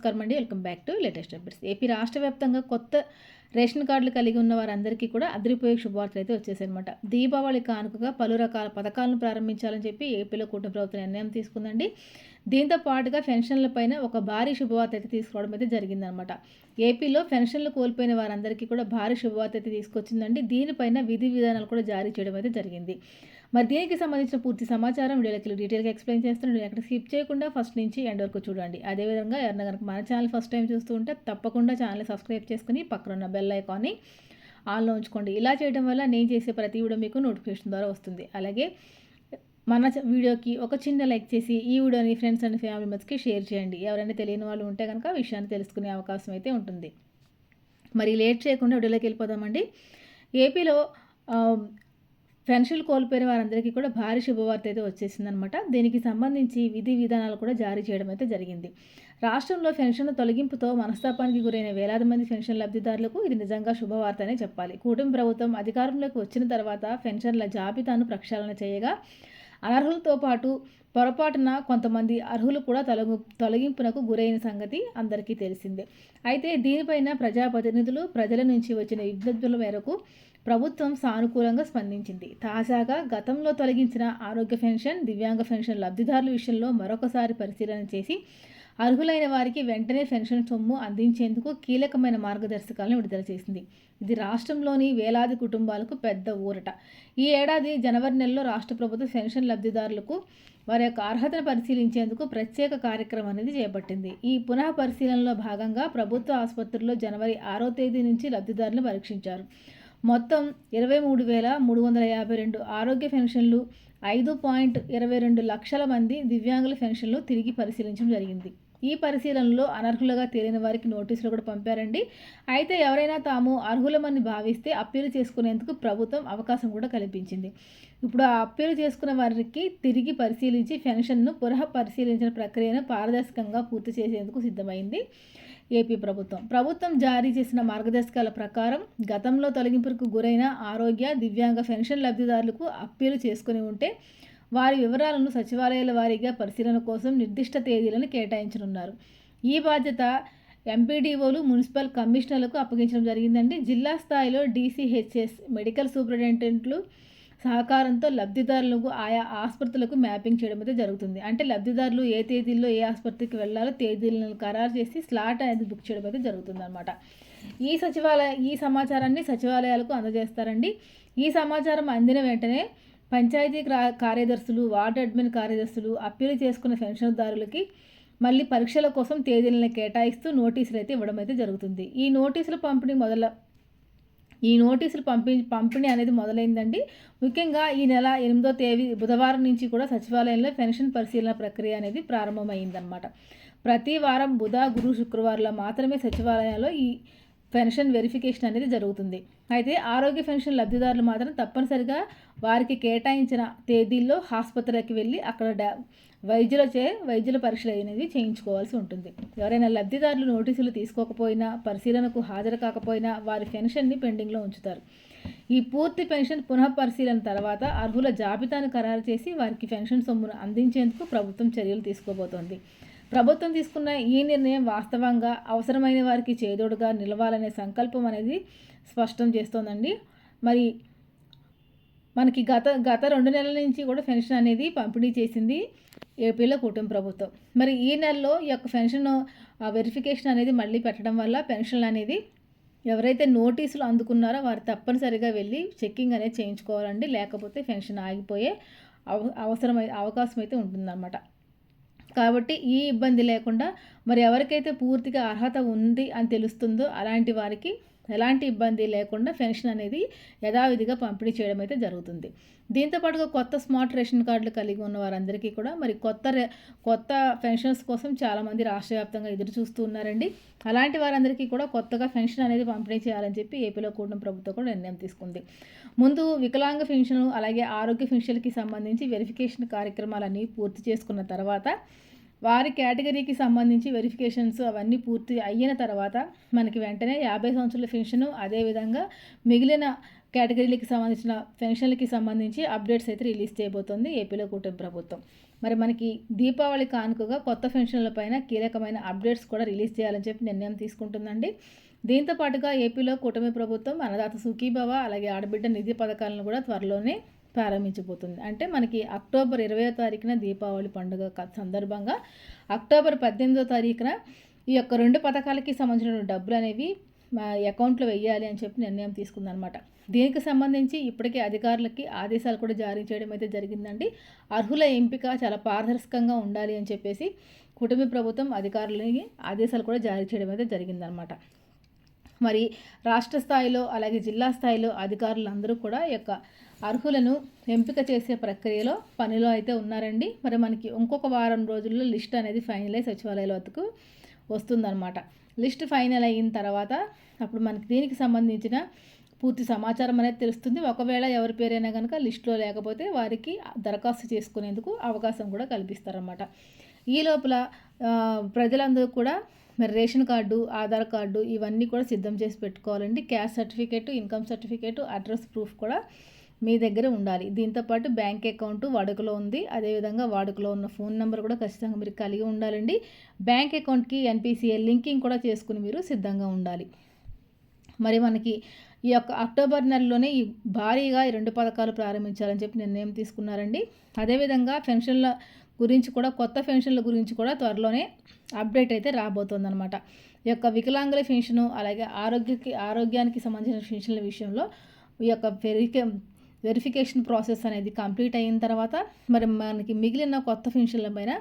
నమస్కారం అండి. Welcome back to latest updates. AP రాష్ట్ర వ్యాప్తంగా కొత్త రేషన్ కార్డులు కలిగి ఉన్న వారందరికీ కూడా అదిరిపోయే శుభవార్తలు అయితే వచ్చేసాయన్నమాట. దీపావళి కానుకగా పలు రకాల పథకాలను ప్రారంభించాలని చెప్పి ఏపీలో కూటమి ప్రభుత్వం నిర్ణయం తీసుకుందండి. దీంతో పాటుగా పెన్షన్లపైన ఒక భారీ శుభవార్త అయితే తీసుకోవడం అయితే జరిగిందనమాట ఏపీలో పెన్షన్లు కోల్పోయిన వారందరికీ కూడా భారీ శుభవార్త అయితే తీసుకొచ్చిందండి. దీనిపైన విధి విధానాలు కూడా జారీ చేయడం అయితే జరిగింది. మరి దీనికి సంబంధించిన పూర్తి సమాచారం వీడియోలకి డీటెయిల్గా ఎక్స్ప్లెయిన్ చేస్తున్నాను నేను ఎక్కడ స్కిప్ చేయకుండా ఫస్ట్ నుంచి ఎండ్ వరకు చూడండి. అదేవిధంగా ఎవరైనా కనుక మన ఛానల్ ఫస్ట్ టైం చూస్తూ ఉంటే తప్పకుండా ఛానల్ సబ్స్క్రైబ్ చేసుకుని పక్కన ఉన్న బెల్ ఐకాన్ని ఆన్లో ఉంచుకోండి. ఇలా చేయడం వల్ల నేను చేసే ప్రతి వీడియో మీకు నోటిఫికేషన్ ద్వారా వస్తుంది. అలాగే మన వీడియోకి ఒక చిన్న లైక్ చేసి ఈ వీడియోని ఫ్రెండ్స్ అండ్ ఫ్యామిలీ మెంబర్స్కి షేర్ చేయండి. ఎవరైనా తెలియని వాళ్ళు ఉంటే కనుక విషయాన్ని తెలుసుకునే అవకాశం అయితే ఉంటుంది. మరి లేట్ చేయకుండా వీడియోలోకి వెళ్ళిపోదామండి. ఏపీలో పెన్షన్లు కోల్పోయిన వారందరికీ కూడా భారీ శుభవార్త అయితే వచ్చేసిందనమాట. దీనికి సంబంధించి విధి విధానాలు కూడా జారీ చేయడం అయితే జరిగింది. రాష్ట్రంలో పెన్షన్ల తొలగింపుతో మనస్తాపానికి గురైన వేలాది మంది పెన్షన్ లబ్ధిదారులకు ఇది నిజంగా శుభవార్త అనే చెప్పాలి. కూటమి ప్రభుత్వం అధికారంలోకి వచ్చిన తర్వాత పెన్షన్ల జాబితాను ప్రక్షాళన చేయగా అనర్హులతో పాటు పొరపాటున కొంతమంది అర్హులు కూడా తొలగి తొలగింపునకు గురైన సంగతి అందరికీ తెలిసిందే. అయితే దీనిపైన ప్రజాప్రతినిధులు ప్రజల నుంచి వచ్చిన విజ్ఞప్తుల మేరకు ప్రభుత్వం సానుకూలంగా స్పందించింది. తాజాగా గతంలో తొలగించిన ఆరోగ్య పెన్షన్ దివ్యాంగ పెన్షన్ లబ్ధిదారుల విషయంలో మరొకసారి పరిశీలన చేసి అర్హులైన వారికి వెంటనే పెన్షన్ సొమ్ము అందించేందుకు కీలకమైన మార్గదర్శకాలను విడుదల చేసింది. ఇది రాష్ట్రంలోని వేలాది కుటుంబాలకు పెద్ద ఊరట. ఈ ఏడాది జనవరి నెలలో రాష్ట్ర ప్రభుత్వం పెన్షన్ లబ్ధిదారులకు వారి యొక్క అర్హతను పరిశీలించేందుకు ప్రత్యేక కార్యక్రమం అనేది చేపట్టింది. ఈ పునః పరిశీలనలో భాగంగా ప్రభుత్వ ఆసుపత్రుల్లో జనవరి ఆరో తేదీ నుంచి లబ్ధిదారులను పరీక్షించారు. మొత్తం ఇరవై మూడు వేల మూడు వందల యాభై రెండు ఆరోగ్య పెన్షన్లు ఐదు పాయింట్ ఇరవై రెండు లక్షల మంది దివ్యాంగుల పెన్షన్లు తిరిగి పరిశీలించడం జరిగింది. ఈ పరిశీలనలో అనర్హులుగా తేలిన వారికి నోటీసులు కూడా పంపారండి. అయితే ఎవరైనా తాము అర్హులమని భావిస్తే అప్పీలు చేసుకునేందుకు ప్రభుత్వం అవకాశం కూడా కల్పించింది. ఇప్పుడు ఆ అప్పీలు చేసుకున్న వారికి తిరిగి పరిశీలించి పెన్షన్ను పునః పరిశీలించిన ప్రక్రియను పారదర్శకంగా పూర్తి చేసేందుకు సిద్ధమైంది. ఏపీ ప్రభుత్వం. ప్రభుత్వం జారీ చేసిన మార్గదర్శకాల ప్రకారం గతంలో తొలగింపుకు గురైన ఆరోగ్య దివ్యాంగ పెన్షన్ లబ్ధిదారులకు అప్పీలు చేసుకుని ఉంటే వారి వివరాలను సచివాలయాల వారీగా పరిశీలన కోసం నిర్దిష్ట తేదీలను కేటాయించనున్నారు. ఈ బాధ్యత ఎంపీడీఓలు మున్సిపల్ కమిషనర్లకు అప్పగించడం జరిగిందండి. జిల్లా స్థాయిలో డీసీహెచ్ఎస్ మెడికల్ సూపరింటెండెంట్లు సహకారంతో లబ్ధిదారులకు ఆయా ఆసుపత్రులకు మ్యాపింగ్ చేయడం అయితే జరుగుతుంది. అంటే లబ్ధిదారులు ఏ తేదీల్లో ఏ ఆసుపత్రికి వెళ్ళాలో తేదీలను ఖరారు చేసి స్లాట్ అనేది బుక్ చేయడం అయితే జరుగుతుంది అనమాట ఈ సచివాలయ ఈ సమాచారాన్ని సచివాలయాలకు అందజేస్తారండి. ఈ సమాచారం అందిన వెంటనే పంచాయతీ కార్యదర్శులు వార్డు అడ్మిన్ కార్యదర్శులు అప్పీలు చేసుకున్న పెన్షన్దారులకి మళ్ళీ పరీక్షల కోసం తేదీలను కేటాయిస్తూ నోటీసులు అయితే ఇవ్వడం అయితే జరుగుతుంది. ఈ నోటీసుల పంపిణీ మొదల ఈ నోటీసులు పంపి పంపిణీ అనేది మొదలైందండి. ముఖ్యంగా ఈ నెల ఎనిమిదో తేదీ బుధవారం నుంచి కూడా సచివాలయంలో పెన్షన్ పరిశీలన ప్రక్రియ అనేది ప్రారంభమైందనమాట ప్రతి వారం బుధ గురు శుక్రవారంలో మాత్రమే సచివాలయాల్లో ఈ పెన్షన్ వెరిఫికేషన్ అనేది జరుగుతుంది. అయితే ఆరోగ్య పెన్షన్ లబ్ధిదారులు మాత్రం తప్పనిసరిగా వారికి కేటాయించిన తేదీల్లో ఆసుపత్రికి వెళ్ళి అక్కడ వైద్యులచే వైద్యుల పరీక్షలు అనేవి చేయించుకోవాల్సి ఉంటుంది. ఎవరైనా లబ్ధిదారులు నోటీసులు తీసుకోకపోయినా పరిశీలనకు హాజరు కాకపోయినా వారి పెన్షన్ని పెండింగ్లో ఉంచుతారు. ఈ పూర్తి పెన్షన్ పునః పరిశీలన తర్వాత అర్హుల జాబితాను ఖరారు చేసి వారికి పెన్షన్ సొమ్మును అందించేందుకు ప్రభుత్వం చర్యలు తీసుకోబోతోంది. ప్రభుత్వం తీసుకున్న ఈ నిర్ణయం వాస్తవంగా అవసరమైన వారికి చేదోడుగా నిలవాలనే సంకల్పం అనేది స్పష్టం చేస్తోందండి. మరి మనకి గత గత రెండు నెలల నుంచి కూడా పెన్షన్ అనేది పంపిణీ చేసింది ఏపీలో కూటమి ప్రభుత్వం. మరి ఈ నెలలో ఈ యొక్క పెన్షన్ వెరిఫికేషన్ అనేది మళ్ళీ పెట్టడం వల్ల పెన్షన్ అనేది ఎవరైతే నోటీసులు అందుకున్నారో వారు తప్పనిసరిగా వెళ్ళి చెక్కింగ్ అనేది చేయించుకోవాలండి. లేకపోతే పెన్షన్ ఆగిపోయే అవసరమై అవకాశం అయితే ఉంటుందన్నమాట. కాబట్టి ఈ ఇబ్బంది లేకుండా మరి ఎవరికైతే పూర్తిగా అర్హత ఉంది అని తెలుస్తుందో అలాంటి వారికి ఎలాంటి ఇబ్బంది లేకుండా పెన్షన్ అనేది యథావిధిగా పంపిణీ చేయడం అయితే జరుగుతుంది. దీంతోపాటుగా కొత్త స్మార్ట్ రేషన్ కార్డులు కలిగి ఉన్న వారందరికీ కూడా మరి కొత్త కొత్త పెన్షన్స్ కోసం చాలామంది రాష్ట్ర వ్యాప్తంగా ఎదురు చూస్తూ ఉన్నారండి. అలాంటి వారందరికీ కూడా కొత్తగా పెన్షన్ అనేది పంపిణీ చేయాలని చెప్పి ఏపీలో కూడిన ప్రభుత్వం కూడా నిర్ణయం తీసుకుంది. ముందు వికలాంగ పెన్షన్ అలాగే ఆరోగ్య పెన్షన్కి సంబంధించి వెరిఫికేషన్ కార్యక్రమాలన్నీ పూర్తి చేసుకున్న తర్వాత వారి కేటగిరీకి సంబంధించి వెరిఫికేషన్స్ అవన్నీ పూర్తి అయిన తర్వాత మనకి వెంటనే యాభై సంవత్సరాల పెన్షన్ అదేవిధంగా మిగిలిన కేటగిరీలకి సంబంధించిన పెన్షన్లకి సంబంధించి అప్డేట్స్ అయితే రిలీజ్ చేయబోతోంది ఏపీలో కూటమి ప్రభుత్వం. మరి మనకి దీపావళి కానుకగా కొత్త పెన్షన్లపైన కీలకమైన అప్డేట్స్ కూడా రిలీజ్ చేయాలని చెప్పి నిర్ణయం తీసుకుంటుందండి. దీంతో పాటుగా ఏపీలో కూటమి ప్రభుత్వం అన్నదాత సుఖీభవ అలాగే ఆడబిడ్డ నిధి పథకాలను కూడా త్వరలోనే ప్రారంభించబోతుంది. అంటే మనకి అక్టోబర్ ఇరవయో తారీఖున దీపావళి పండుగ సందర్భంగా అక్టోబర్ పద్దెనిమిదో తారీఖున ఈ యొక్క రెండు పథకాలకి సంబంధించిన డబ్బులు అనేవి మా అకౌంట్లో వెయ్యాలి అని చెప్పి నిర్ణయం తీసుకుందనమాట దీనికి సంబంధించి ఇప్పటికే అధికారులకి ఆదేశాలు కూడా జారీ చేయడం అయితే జరిగిందండి. అర్హుల ఎంపిక చాలా పారదర్శకంగా ఉండాలి అని చెప్పేసి కుటుంబ ప్రభుత్వం అధికారులకి ఆదేశాలు కూడా జారీ చేయడం అయితే జరిగిందనమాట మరి రాష్ట్ర స్థాయిలో అలాగే జిల్లా స్థాయిలో అధికారులందరూ కూడా యొక్క అర్హులను ఎంపిక చేసే ప్రక్రియలో పనిలో అయితే ఉన్నారండి. మరి మనకి ఇంకొక వారం రోజుల్లో లిస్ట్ అనేది ఫైనలైజ్ సచివాలయాల వద్దకు వస్తుందన్నమాట. లిస్ట్ ఫైనల్ అయిన తర్వాత అప్పుడు మనకి దీనికి సంబంధించిన పూర్తి సమాచారం అనేది తెలుస్తుంది. ఒకవేళ ఎవరి పేరైనా కనుక లిస్టులో లేకపోతే వారికి దరఖాస్తు చేసుకునేందుకు అవకాశం కూడా కల్పిస్తారన్నమాట. ఈ లోపల ప్రజలందరూ కూడా మరి రేషన్ కార్డు ఆధార్ కార్డు ఇవన్నీ కూడా సిద్ధం చేసి పెట్టుకోవాలండి. Caste certificate income certificate address proof కూడా మీ దగ్గర ఉండాలి. దీంతోపాటు బ్యాంక్ అకౌంట్ వాడుకలో ఉంది. అదేవిధంగా వాడుకలో ఉన్న ఫోన్ నెంబర్ కూడా ఖచ్చితంగా మీరు కలిగి ఉండాలండి. బ్యాంక్ అకౌంట్కి ఎన్పిసిఏ లింకింగ్ కూడా చేసుకుని మీరు సిద్ధంగా ఉండాలి. మరి మనకి ఈ యొక్క అక్టోబర్ నెలలోనే ఈ భారీగా ఈ రెండు పథకాలు ప్రారంభించాలని చెప్పి నిర్ణయం తీసుకున్నారండి. అదేవిధంగా పెన్షన్ల గురించి కూడా కొత్త పెన్షన్ల గురించి కూడా త్వరలోనే అప్డేట్ అయితే రాబోతోందనమాట ఈ యొక్క వికలాంగుల పెన్షను అలాగే ఆరోగ్యకి ఆరోగ్యానికి సంబంధించిన పెన్షన్ల విషయంలో ఈ యొక్క పెరిగే వెరిఫికేషన్ ప్రాసెస్ అనేది కంప్లీట్ అయిన తర్వాత మరి మనకి మిగిలిన కొత్త పెన్షన్ల పైన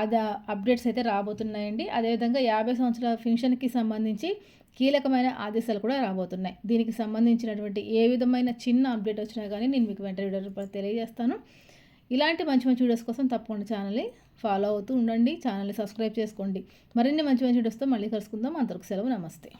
అది అప్డేట్స్ అయితే రాబోతున్నాయండి. అదేవిధంగా యాభై సంవత్సరాల పెన్షన్కి సంబంధించి కీలకమైన ఆదేశాలు కూడా రాబోతున్నాయి. దీనికి సంబంధించినటువంటి ఏ విధమైన చిన్న అప్డేట్ వచ్చినా కానీ నేను మీకు వెంటనే వీడియో తెలియజేస్తాను. ఇలాంటి మంచి మంచి వీడియోస్ కోసం తప్పకుండా ఛానల్ని ఫాలో అవుతూ ఉండండి. ఛానల్ని సబ్స్క్రైబ్ చేసుకోండి. మరిన్ని మంచి మంచి వీడియోస్తో మళ్ళీ కలుసుకుందాం. అంతవరకు సెలవు. నమస్తే.